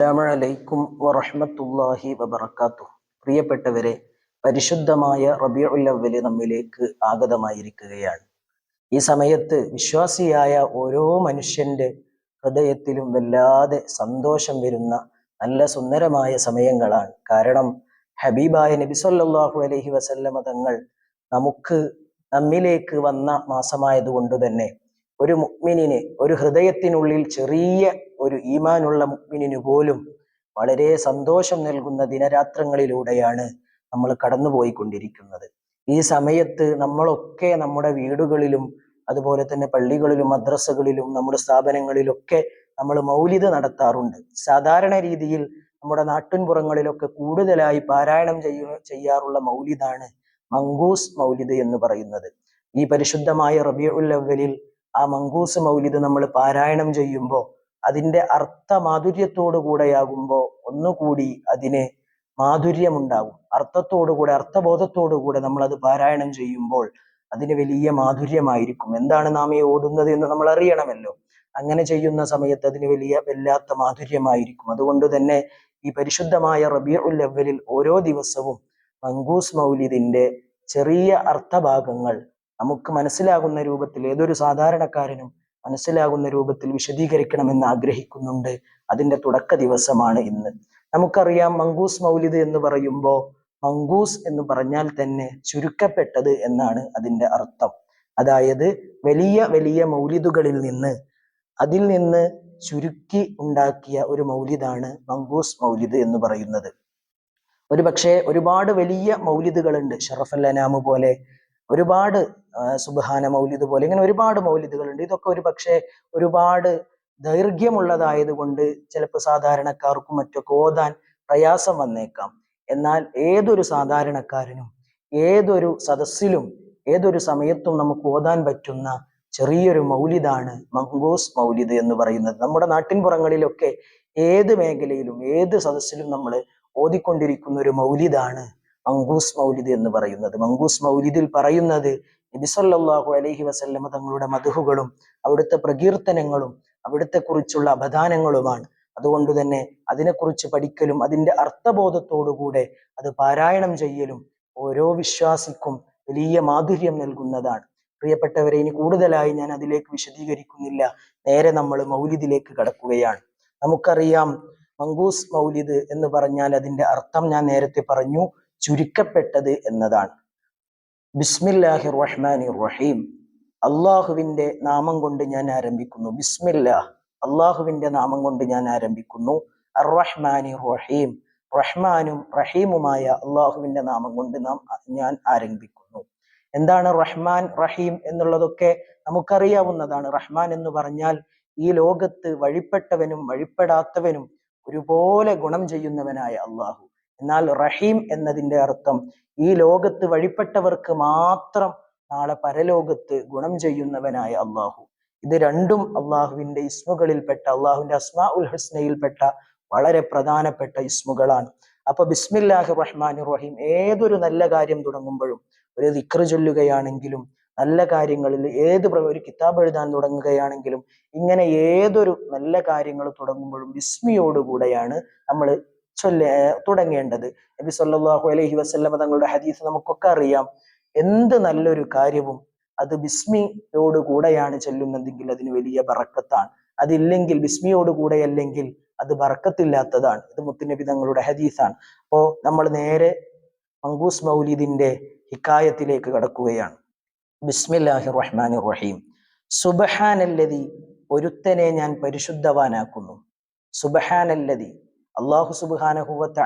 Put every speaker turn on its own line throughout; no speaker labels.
അലൈക്കും വറഹ്മത്തുള്ളാഹി വബറകാതുഹു. പ്രിയപ്പെട്ടവരെ പരിശുദ്ധമായ റബീഉൽ അവ്വൽ നമ്മിലേക്ക് ആഗതമായിരിക്കുകയാണ്. ഈ സമയത്ത് വിശ്വാസിയായ ഓരോ മനുഷ്യന്റെ ഹൃദയത്തിലും വല്ലാതെ സന്തോഷം വരുന്ന നല്ല സുന്ദരമായ സമയങ്ങളാണ്. കാരണം ഹബീബായ നബി സല്ലാഹു അലൈഹി വസല്ലമ തങ്ങൾ നമുക്ക് നമ്മിലേക്ക് വന്ന മാസമായതുകൊണ്ട് തന്നെ ഒരു മുക്മിനിന് ഒരു ഹൃദയത്തിനുള്ളിൽ ചെറിയ ഒരു ഈമാനുള്ള മുഅ്മിനിന് പോലും വളരെ സന്തോഷം നൽകുന്ന ദിനരാത്രങ്ങളിലൂടെയാണ് നമ്മൾ കടന്നുപോയിക്കൊണ്ടിരിക്കുന്നത്. ഈ സമയത്ത് നമ്മളൊക്കെ നമ്മുടെ വീടുകളിലും അതുപോലെ തന്നെ പള്ളികളിലും മദ്രസകളിലും നമ്മുടെ സ്ഥാപനങ്ങളിലൊക്കെ നമ്മൾ മൗലിദ് നടത്താറുണ്ട്. സാധാരണ രീതിയിൽ നമ്മുടെ നാട്ടിൻപുറങ്ങളിലൊക്കെ കൂടുതലായി പാരായണം ചെയ്യ ചെയ്യാറുള്ള മൗലിദാണ് മങ്കൂസ് മൗലിദ് എന്ന് പറയുന്നത്. ഈ പരിശുദ്ധമായ റബിയുൽ അവ്വലിൽ ആ മങ്കൂസ് മൗലിദ് നമ്മൾ പാരായണം ചെയ്യുമ്പോൾ അതിന്റെ അർത്ഥ മാധുര്യത്തോടു കൂടെയാകുമ്പോൾ ഒന്നുകൂടി അതിന് മാധുര്യമുണ്ടാകും. അർത്ഥത്തോടുകൂടെ അർത്ഥബോധത്തോടുകൂടെ നമ്മൾ അത് പാരായണം ചെയ്യുമ്പോൾ അതിന് വലിയ മാധുര്യമായിരിക്കും. എന്താണ് നാം ഈ ഓതുന്നത് എന്ന് നമ്മൾ അറിയണമല്ലോ. അങ്ങനെ ചെയ്യുന്ന സമയത്ത് അതിന് വലിയ വല്ലാത്ത മാധുര്യമായിരിക്കും. അതുകൊണ്ട് തന്നെ ഈ പരിശുദ്ധമായ റബീഉൽ അവലിൽ ഓരോ ദിവസവും മങ്കൂസ് മൗലിദിന്റെ ചെറിയ അർത്ഥഭാഗങ്ങൾ നമുക്ക് മനസ്സിലാകുന്ന രൂപത്തിൽ ഏതൊരു സാധാരണക്കാരനും മനസ്സിലാകുന്ന രൂപത്തിൽ വിശദീകരിക്കണമെന്ന് ആഗ്രഹിക്കുന്നുണ്ട്. അതിന്റെ തുടക്ക ദിവസമാണ് ഇന്ന്. നമുക്കറിയാം മങ്കൂസ് മൗലിദ് എന്ന് പറയുമ്പോൾ മങ്കൂസ് എന്ന് പറഞ്ഞാൽ തന്നെ ചുരുക്കപ്പെട്ടത് എന്നാണ് അതിന്റെ അർത്ഥം. അതായത് വലിയ വലിയ മൗലിദുകളിൽ നിന്ന് അതിൽ നിന്ന് ചുരുക്കി ഉണ്ടാക്കിയ ഒരു മൗലിദാണ് മങ്കൂസ് മൗലിദ് എന്ന് പറയുന്നത്. ഒരു പക്ഷേ ഒരുപാട് വലിയ മൗലിദുകളുണ്ട്. ഷറഫൽ അനാമ് പോലെ ഒരുപാട് സുബഹാന മൗലിദ് പോലെ ഇങ്ങനെ ഒരുപാട് മൗലിദുകളുണ്ട്. ഇതൊക്കെ ഒരു പക്ഷേ ഒരുപാട് ദൈർഘ്യമുള്ളതായത് കൊണ്ട് ചിലപ്പോൾ സാധാരണക്കാർക്കും മറ്റൊക്കെ ഓതാൻ പ്രയാസം വന്നേക്കാം. എന്നാൽ ഏതൊരു സാധാരണക്കാരനും ഏതൊരു സദസ്സിലും ഏതൊരു സമയത്തും നമുക്ക് ഓതാൻ പറ്റുന്ന ചെറിയൊരു മൗലിദാണ് മംഗോസ് മൗലിദ് എന്ന് പറയുന്നത്. നമ്മുടെ നാട്ടിൻപുറങ്ങളിലൊക്കെ ഏത് മേഖലയിലും ഏത് സദസ്സിലും നമ്മൾ ഓതിക്കൊണ്ടിരിക്കുന്ന ഒരു മൗലിദാണ് മങ്കൂസ് മൗലിദ് എന്ന് പറയുന്നത്. മങ്കൂസ് മൗലിദിൽ പറയുന്നത് നബിസല്ലാഹു അലഹി വസല്ലമ തങ്ങളുടെ മധുഹുകളും അവിടുത്തെ പ്രകീർത്തനങ്ങളും അവിടുത്തെ കുറിച്ചുള്ള അപദാനങ്ങളുമാണ്. അതുകൊണ്ട് തന്നെ അതിനെക്കുറിച്ച് പഠിക്കലും അതിന്റെ അർത്ഥബോധത്തോടുകൂടെ അത് പാരായണം ചെയ്യലും ഓരോ വിശ്വാസിക്കും വലിയ മാധുര്യം നൽകുന്നതാണ്. പ്രിയപ്പെട്ടവരെ ഇനി കൂടുതലായി ഞാൻ അതിലേക്ക് വിശദീകരിക്കുന്നില്ല. നേരെ നമ്മൾ മൗലിദിലേക്ക് കടക്കുകയാണ്. നമുക്കറിയാം മങ്കൂസ് മൗലിദ് എന്ന് പറഞ്ഞാൽ അതിന്റെ അർത്ഥം ഞാൻ നേരത്തെ പറഞ്ഞു. ചുരുക്കപ്പെട്ടത് എന്നതാണ്. ബിസ്മില്ലാഹി റഹ്മാനി റഹീം അള്ളാഹുവിന്റെ നാമം കൊണ്ട് ഞാൻ ആരംഭിക്കുന്നു. ബിസ്മില്ലാ അള്ളാഹുവിന്റെ നാമം കൊണ്ട് ഞാൻ ആരംഭിക്കുന്നു. അർ റഹീം റഹ്മാനും റഹീമുമായ അള്ളാഹുവിന്റെ നാമം കൊണ്ട് നാം ഞാൻ ആരംഭിക്കുന്നു. എന്താണ് റഹ്മാൻ റഹീം എന്നുള്ളതൊക്കെ നമുക്കറിയാവുന്നതാണ്. റഹ്മാൻ എന്ന് പറഞ്ഞാൽ ഈ ലോകത്ത് വഴിപ്പെട്ടവനും വഴിപ്പെടാത്തവനും ഒരുപോലെ ഗുണം ചെയ്യുന്നവനായ അള്ളാഹു. എന്നാൽ റഹീം എന്നതിന്റെ അർത്ഥം ഈ ലോകത്ത് വഴിപ്പെട്ടവർക്ക് മാത്രം നാളെ പരലോകത്ത് ഗുണം ചെയ്യുന്നവനായ അള്ളാഹു. ഇത് രണ്ടും അള്ളാഹുവിന്റെ ഇസ്മുകളിൽപ്പെട്ട അള്ളാഹുവിന്റെ അസ്മാ ഉൽ ഹസ്നയിൽപ്പെട്ട വളരെ പ്രധാനപ്പെട്ട ഇസ്മുകളാണ്. അപ്പൊ ബിസ്മില്ലാഹി റഹ്മാൻ റഹീം ഏതൊരു നല്ല കാര്യം തുടങ്ങുമ്പോഴും ഒരു ദിക്ർ ചൊല്ലുകയാണെങ്കിലും നല്ല കാര്യങ്ങളിൽ ഏത് ഒരു കിതാബ് എഴുതാൻ തുടങ്ങുകയാണെങ്കിലും ഇങ്ങനെ ഏതൊരു നല്ല കാര്യങ്ങൾ തുടങ്ങുമ്പോഴും വിസ്മിയോടുകൂടെയാണ് നമ്മൾ ചൊല്ല തുടങ്ങേണ്ടത്. നബി സല്ലല്ലാഹു അലൈഹി വസല്ലമ തങ്ങളുടെ ഹദീസ് നമുക്കൊക്കെ അറിയാം. എന്ത് നല്ലൊരു കാര്യവും അത് ബിസ്മിയോട് കൂടെയാണ് ചൊല്ലുന്നതെങ്കിൽ അതിന് വലിയ ബറക്കത്താണ്. അതില്ലെങ്കിൽ ബിസ്മിയോട് കൂടെ അല്ലെങ്കിൽ അത് ബറക്കത്തില്ലാത്തതാണ്. ഇത് മുത്തുനബി തങ്ങളുടെ ഹദീസാണ്. അപ്പോ നമ്മൾ നേരെ മങ്കൂസ് മൗലിദിന്റെ ഹിക്കായത്തിലേക്ക് കടക്കുകയാണ്. ബിസ്മില്ലാഹി റഹ്മാൻ റഹീം സുബഹാനല്ലതി ഒരുത്തനെ ഞാൻ പരിശുദ്ധവാനാക്കുന്നു. സുബഹാനല്ലതി അള്ളാഹു സുബാനഹുവത്ത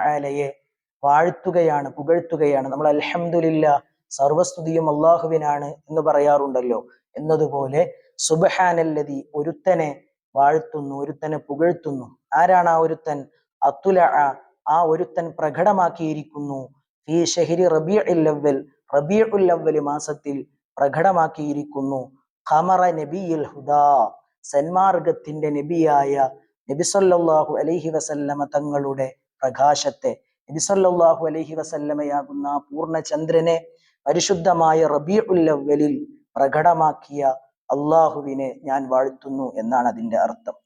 വാഴ്ത്തുകയാണ് പുകഴ്ത്തുകയാണ്. നമ്മൾ അലഹമുല്ല സർവസ്തുതിയും അള്ളാഹുവിനാണ് എന്ന് പറയാറുണ്ടല്ലോ. എന്നതുപോലെ സുബഹാനല്ലതി ഒരുത്തനെ വാഴ്ത്തുന്നു ഒരുത്തനെ പുകഴ്ത്തുന്നു. ആരാണ് ആ ഒരുത്തൻ? അത്തുല ആ ഒരുത്തൻ പ്രകടമാക്കിയിരിക്കുന്നു. ഈ ഷഹിരി റബിയ ഉല്ലവൽ റബിയ ഉല്ലവൽ മാസത്തിൽ പ്രകടമാക്കിയിരിക്കുന്നു. ഖമറ നബിയിൽ ഹുദാ സന്മാർഗത്തിന്റെ നബിയായ നബിസല്ലാഹു അലൈഹി വസല്ലമ തങ്ങളുടെ പ്രകാശത്തെ നബിസല്ലാഹു അലൈഹി വസല്ലമയാകുന്ന പൂർണ ചന്ദ്രനെ പരിശുദ്ധമായ റബീഉൽ ഉല്ലവലിൽ പ്രകടമാക്കിയ അള്ളാഹുവിനെ ഞാൻ വാഴ്ത്തുന്നു എന്നാണ് അതിന്റെ അർത്ഥം.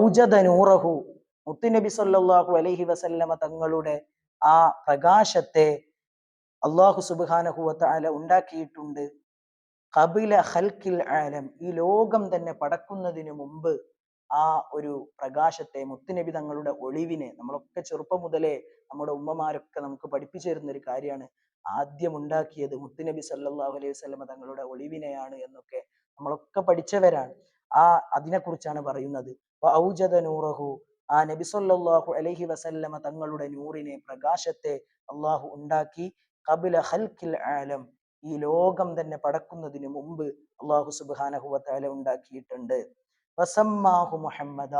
ഔജദ നൂറഹു മുത്തുനബി സല്ലല്ലാഹു അലൈഹി വസല്ലമ തങ്ങളുടെ ആ പ്രകാശത്തെ അള്ളാഹു സുബ്ഹാനഹു തആല ഉണ്ടാക്കിയിട്ടുണ്ട്. കപില ഹൽക്കിൽ ആലം ഈ ലോകം തന്നെ പടക്കുന്നതിന് മുമ്പ് ആ ഒരു പ്രകാശത്തെ മുത്തുനബി തങ്ങളുടെ ഒളിവിനെ നമ്മളൊക്കെ ചെറുപ്പം മുതലേ നമ്മുടെ ഉമ്മമാരൊക്കെ നമുക്ക് പഠിപ്പിച്ചു തരുന്ന ഒരു കാര്യമാണ്. ആദ്യം ഉണ്ടാക്കിയത് മുത്തുനബി സല്ലല്ലാഹു അലൈഹി വസല്ലമ തങ്ങളുടെ ഒളിവിനെയാണ് എന്നൊക്കെ നമ്മളൊക്കെ പഠിച്ചവരാണ്. ആ അതിനെക്കുറിച്ചാണ് പറയുന്നത്. ഔജദ നൂറഹു ആ നബി സല്ലല്ലാഹു അലൈഹി വസല്ലമ തങ്ങളുടെ നൂറിനെ പ്രകാശത്തെ അള്ളാഹു ഉണ്ടാക്കി. കബില ഹൽക്കിൽ ആലം ഈ ലോകം തന്നെ പടക്കുന്നതിന് മുമ്പ് അള്ളാഹു സുബ്ഹാനഹു വതആല ഉണ്ടാക്കിയിട്ടുണ്ട്. വസമ്മാഹു മുഹമ്മദ.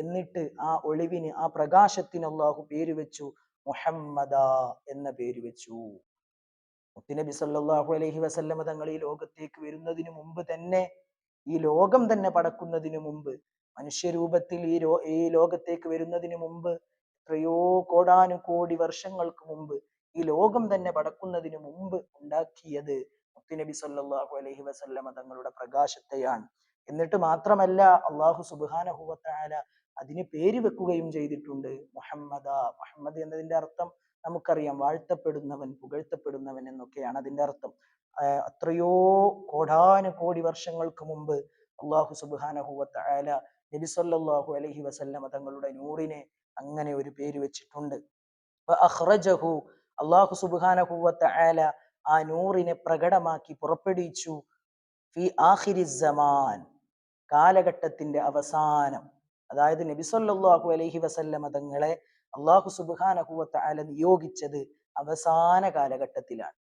എന്നിട്ട് ആ ഒളിവിന് ആ പ്രകാശത്തിന് അള്ളാഹു പേര് വെച്ചു മുഹമ്മദ എന്ന പേര് വെച്ചു. മുത്തുനബി സല്ലാഹു അലഹി വസല്ലമ തങ്ങൾ ഈ ലോകത്തേക്ക് വരുന്നതിന് മുമ്പ് തന്നെ ഈ ലോകം തന്നെ പടക്കുന്നതിന് മുമ്പ് മനുഷ്യരൂപത്തിൽ ഈ രോ ഈ ലോകത്തേക്ക് വരുന്നതിന് മുമ്പ് എത്രയോ കോടാനുകോടി വർഷങ്ങൾക്ക് മുമ്പ് ഈ ലോകം തന്നെ പടക്കുന്നതിന് മുമ്പ് ഉണ്ടാക്കിയത് മുത്തുനബി സല്ലാഹു അലഹി വസല്ലമ തങ്ങളുടെ പ്രകാശത്തെയാണ്. എന്നിട്ട് മാത്രമല്ല അള്ളാഹു സുബ്ഹാനഹു വതആല അതിന് പേര് വെക്കുകയും ചെയ്തിട്ടുണ്ട്. മുഹമ്മദ മുഹമ്മദ് എന്നതിന്റെ അർത്ഥം നമുക്കറിയാം. വാഴ്ത്തപ്പെടുന്നവൻ പുകഴ്ത്തപ്പെടുന്നവൻ എന്നൊക്കെയാണ് അതിന്റെ അർത്ഥം. അത്രയോ കോടാന കോടാനുകോടി വർഷങ്ങൾക്ക് മുമ്പ് അള്ളാഹു സുബ്ഹാനഹു വതആല നബി അലൈഹി വസല്ലമ തങ്ങളുടെ നൂറിനെ അങ്ങനെ ഒരു പേര് വെച്ചിട്ടുണ്ട്. അള്ളാഹു ആല ആ നൂറിനെ പ്രകടമാക്കി പുറപ്പെടുവിച്ചു. ഫി ആഹിരി സമാൻ. കാലഘട്ടത്തിന്റെ അവസാനം. അതായത് നബി അലഹി വസല്ലമ തങ്ങളെ അള്ളാഹു അല നിയോഗിച്ചത് അവസാന കാലഘട്ടത്തിലാണ്.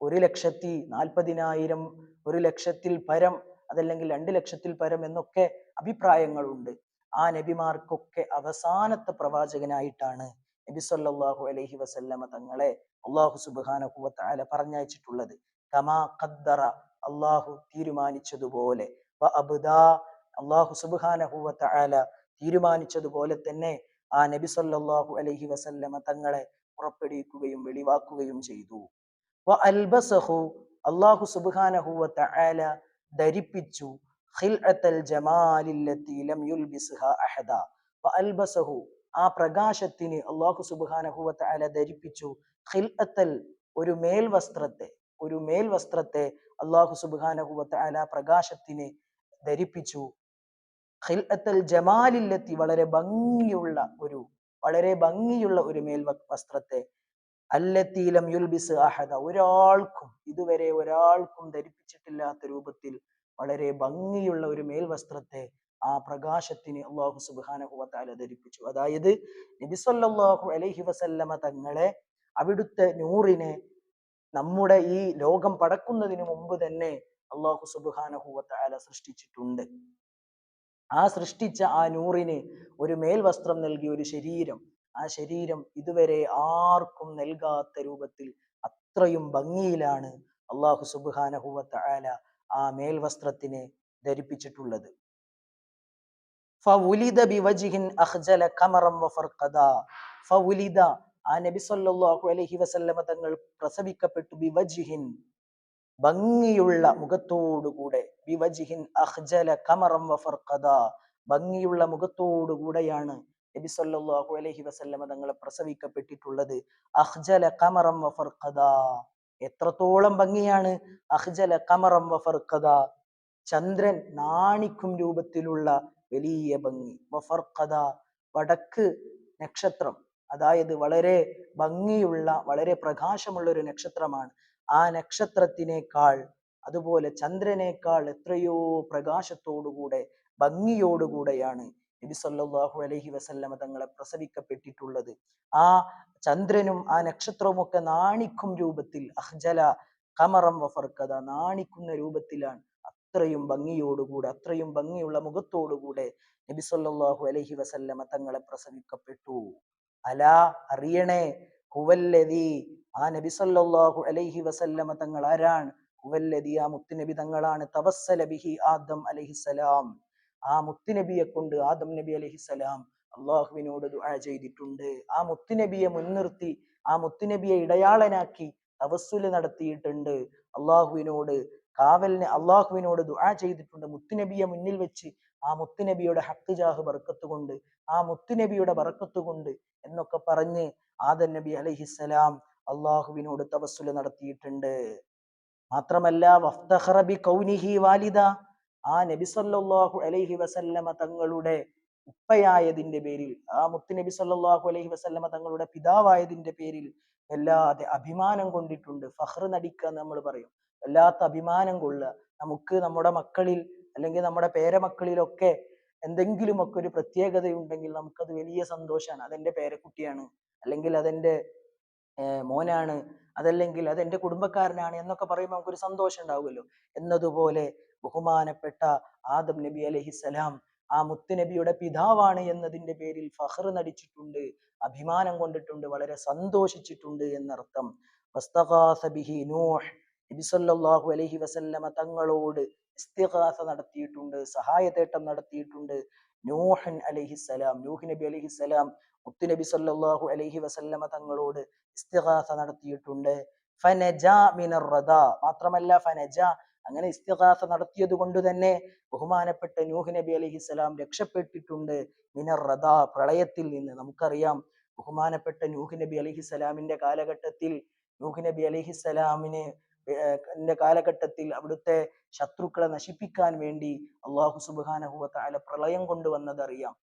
ഒരു ലക്ഷത്തി നാൽപ്പതിനായിരം ഒരു ലക്ഷത്തിൽ പരം അതല്ലെങ്കിൽ രണ്ട് ലക്ഷത്തിൽ പരം എന്നൊക്കെ അഭിപ്രായങ്ങളുണ്ട്. ആ നബിമാർക്കൊക്കെ അവസാനത്തെ പ്രവാചകനായിട്ടാണ് നബി സല്ലല്ലാഹു അലൈഹി വസല്ലമ തങ്ങളെ അള്ളാഹു അല പറഞ്ഞയച്ചിട്ടുള്ളത്. കമാ ഖദ്ദറ അള്ളാഹു തീരുമാനിച്ചതുപോലെ. അള്ളാഹു സുബ്ഹാനഹു വതആല തീരുമാനിച്ചതുപോലെ തന്നെ ആ നബി സല്ലാഹു അലഹി വസല്ലമ തങ്ങളെ പുറപ്പെടുവിക്കുകയും വെളിവാക്കുകയും ചെയ്തു. അൽബസഹു അള്ളാഹു സുബ്ഹാനഹു വതആല ധരിപ്പിച്ചു അൽബസഹു ആ പ്രകാശത്തിന് അള്ളാഹു സുബ്ഹാനഹു വതആല ധരിപ്പിച്ചു ഒരു മേൽവസ്ത്രത്തെ ഒരു മേൽവസ്ത്രത്തെ അള്ളാഹു സുബ്ഹാനഹു വതആല പ്രകാശത്തിന് ധരിപ്പിച്ചു. ഖിൽഅത്തൽ ജമാലില്ലത്തി വളരെ ഭംഗിയുള്ള ഒരു വളരെ ഭംഗിയുള്ള ഒരു മേൽ വസ്ത്രത്തെ. അല്ലത്തീലം യുൽബിസ് അഹദ. ഒരാൾക്കും ഇതുവരെ ഒരാൾക്കും ധരിപ്പിച്ചിട്ടില്ലാത്ത രൂപത്തിൽ വളരെ ഭംഗിയുള്ള ഒരു മേൽവസ്ത്രത്തെ ആ പ്രകാശത്തിന് അള്ളാഹു വതആല ധരിപ്പിച്ചു. അതായത് നബി സല്ലല്ലാഹു അലൈഹി വസല്ലമ തങ്ങളെ അവിടുത്തെ നൂറിനെ നമ്മുടെ ഈ ലോകം പടക്കുന്നതിന് മുമ്പ് തന്നെ അള്ളാഹു സുബ്ഹാനഹു വതആല സൃഷ്ടിച്ചിട്ടുണ്ട്. ആ സൃഷ്ടിച്ച ആ നൂറിന് ഒരു മേൽവസ്ത്രം നൽകിയ ഒരു ശരീരം ആ ശരീരം ഇതുവരെ ആർക്കും നൽകാത്ത രൂപത്തിൽ അത്രയും ഭംഗിയിലാണ് അള്ളാഹു സുബ്ഹാനഹു വതആല ആ മേൽവസ്ത്രത്തിനെ ധരിപ്പിച്ചിട്ടുള്ളത്. ആ നബി സല്ലല്ലാഹു അലൈഹി വസല്ലമ തങ്ങൾ പ്രസവിക്കപ്പെട്ടു ബിവജ്ഹിൻ. ഭംഗിയുള്ള മുഖത്തോടുകൂടെ വിവജിഹിൻ അഹ്ജല കമറം വഫർഖദ ഭംഗിയുള്ള മുഖത്തോടുകൂടെയാണ് നബി സല്ലല്ലാഹു അലൈഹി വസല്ലമ തങ്ങളെ പ്രസവിക്കപ്പെട്ടിട്ടുള്ളത്. അഹ്ജല കമറം വഫർഖദ. എത്രത്തോളം ഭംഗിയാണ് അഹ്ജല കമറം വഫർഖദ. ചന്ദ്രൻ നാണിക്കും രൂപത്തിലുള്ള വലിയ ഭംഗി. വഫർഖദ വടക്ക് നക്ഷത്രം. അതായത് വളരെ ഭംഗിയുള്ള വളരെ പ്രകാശമുള്ള ഒരു നക്ഷത്രമാണ്. ആ നക്ഷത്രത്തിനേക്കാൾ അതുപോലെ ചന്ദ്രനേക്കാൾ എത്രയോ പ്രകാശത്തോടുകൂടെ ഭംഗിയോടുകൂടെയാണ് നബി സല്ലല്ലാഹു അലൈഹി വസല്ലമ തങ്ങളെ പ്രസവിക്കപ്പെട്ടിട്ടുള്ളത്. ആ ചന്ദ്രനും ആ നക്ഷത്രവും ഒക്കെ നാണിക്കും രൂപത്തിൽ അഹ്ജല കമറം വഫർക്കത നാണിക്കുന്ന രൂപത്തിലാണ്. അത്രയും ഭംഗിയോടുകൂടെ അത്രയും ഭംഗിയുള്ള മുഖത്തോടുകൂടെ നബി സല്ലല്ലാഹു അലൈഹി വസല്ലമ തങ്ങളെ പ്രസവിക്കപ്പെട്ടു. അല അറിയണേ ഹുവല്ലദീ ആ നബി സല്ലല്ലാഹു അലൈഹി വസല്ലമ തങ്ങൾ ആരാണ്? ഹുവല്ലദീ ആ മുത്തുനബി തങ്ങളാണ്. തവസ്സല ബിഹി ആദം അലൈഹിസ്സലാം ആ മുത്തുനബിയെ കൊണ്ട് ആദം നബി അലൈഹിസ്സലാം അള്ളാഹുവിനോട് ദുആ ചെയ്തിട്ടുണ്ട്. ആ മുത്തുനബിയെ മുൻനിർത്തി ആ മുത്തുനബിയെ ഇടയാളനാക്കി തവസ്സുൽ നടത്തിയിട്ടുണ്ട്. അള്ളാഹുവിനോട് കാവലിനെ അള്ളാഹുവിനോട് ദുആ ചെയ്തിട്ടുണ്ട്. മുത്തുനബിയെ മുന്നിൽ വെച്ച് ആ മുത്തുനബിയുടെ ഹഖ് ജാഹ് ബർക്കത്ത് കൊണ്ട് ആ മുത്തുനബിയുടെ ബർക്കത്ത് കൊണ്ട് എന്നൊക്കെ പറഞ്ഞ് ആദൻ നബി അലൈഹിസ്സലാം അള്ളാഹുവിനോട് തപസ്സുല നടത്തിയിട്ടുണ്ട്. മാത്രമല്ല കൗനിഹി വാലിദ. ആ നബി സല്ലല്ലാഹു അലൈഹി വസല്ലമ തങ്ങളുടെ ഉപ്പയായതിന്റെ പേരിൽ ആ മുത്ത് നബി സല്ലാഹു അലൈഹി വസല്ലമ തങ്ങളുടെ പിതാവായതിന്റെ പേരിൽ വല്ലാതെ അഭിമാനം കൊണ്ടിട്ടുണ്ട്. ഫഹ്ർ നടിക്കുക നമ്മൾ പറയും. വല്ലാത്ത അഭിമാനം കൊള്ളുക. നമുക്ക് നമ്മുടെ മക്കളിൽ അല്ലെങ്കിൽ നമ്മുടെ പേരമക്കളിലൊക്കെ എന്തെങ്കിലുമൊക്കെ ഒരു പ്രത്യേകതയുണ്ടെങ്കിൽ നമുക്കത് വലിയ സന്തോഷമാണ്. അതെന്റെ പേരക്കുട്ടിയാണ്. അല്ലെങ്കിൽ അതെന്റെ മോനാണ്. അതല്ലെങ്കിൽ അത് എന്റെ കുടുംബക്കാരനാണ് എന്നൊക്കെ പറയുമ്പോൾ നമുക്കൊരു സന്തോഷം ഉണ്ടാവുമല്ലോ. എന്നതുപോലെ ബഹുമാനപ്പെട്ട ആദം നബി അലഹിസലാം ആ മുത്തുനബിയുടെ പിതാവാണ് എന്നതിന്റെ പേരിൽ ഫഖർ നടിച്ചിട്ടുണ്ട് അഭിമാനം കൊണ്ടിട്ടുണ്ട് വളരെ സന്തോഷിച്ചിട്ടുണ്ട് എന്നർത്ഥം. നൂഹ് നബി സല്ലല്ലാഹു അലൈഹി വസല്ലമ തങ്ങളോട് ഇസ്തിഗാസ നടത്തിയിട്ടുണ്ട് സഹായതേട്ടം നടത്തിയിട്ടുണ്ട്. നൂഹൻ അലഹിസ്സലാം നൂഹ് നബി അലൈഹിസ്സലാം മുത്തുനബി സല്ലല്ലാഹു അലൈഹി വസല്ലമ തങ്ങളോട് ഇസ്തിഗാസ നടത്തിയിട്ടുണ്ട്. ഫനജ മിനർ മാത്രമല്ല ഫനജ അങ്ങനെ ഇസ്തിഗാസ നടത്തിയത് കൊണ്ട് തന്നെ ബഹുമാനപ്പെട്ട നൂഹ് നബി അലൈഹിസ്സലാം രക്ഷപ്പെട്ടിട്ടുണ്ട്. മിനർ റദ പ്രളയത്തിൽ നിന്ന്. നമുക്കറിയാം ബഹുമാനപ്പെട്ട നൂഹ് നബി അലൈഹിസ്സലാമിന്റെ കാലഘട്ടത്തിൽ നൂഹ് നബി അലഹി സ്വലാമിന് കാലഘട്ടത്തിൽ അവിടുത്തെ ശത്രുക്കളെ നശിപ്പിക്കാൻ വേണ്ടി അള്ളാഹു സുബ്ഹാനഹു വതആല പ്രളയം കൊണ്ടുവന്നതറിയാം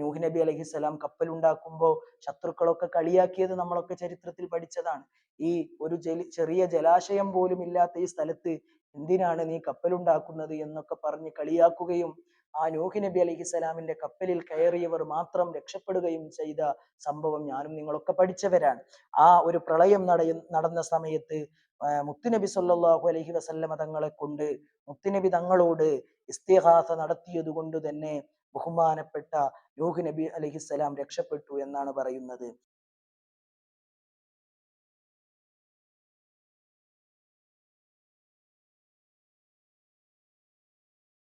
നൂഹ് നബി അലഹിസ്സലാം കപ്പലുണ്ടാക്കുമ്പോൾ ശത്രുക്കളൊക്കെ കളിയാക്കിയത് നമ്മളൊക്കെ ചരിത്രത്തിൽ പഠിച്ചതാണ്. ഈ ഒരു ചെറിയ ജലാശയം പോലും ഇല്ലാത്ത ഈ സ്ഥലത്ത് എന്തിനാണ് നീ കപ്പലുണ്ടാക്കുന്നത് എന്നൊക്കെ പറഞ്ഞ് കളിയാക്കുകയും ആ നൂഹ് നബി അലഹിസ്സലാമിന്റെ കപ്പലിൽ കയറിയവർ മാത്രം രക്ഷപ്പെടുകയും ചെയ്ത സംഭവം ഞാനും നിങ്ങളൊക്കെ പഠിച്ചവരാണ്. ആ ഒരു പ്രളയം നടയ നടന്ന സമയത്ത് മുത്തുനബി സല്ലാഹു അലഹി വസല്ലമ തങ്ങളെ കൊണ്ട് മുത്തുനബി തങ്ങളോട് ഇസ്തിഹാസ നടത്തിയത് കൊണ്ട് തന്നെ ബഹുമാനപ്പെട്ട നൂഹ് നബി അലഹിസ്സലാം രക്ഷപ്പെട്ടു എന്നാണ് പറയുന്നത്.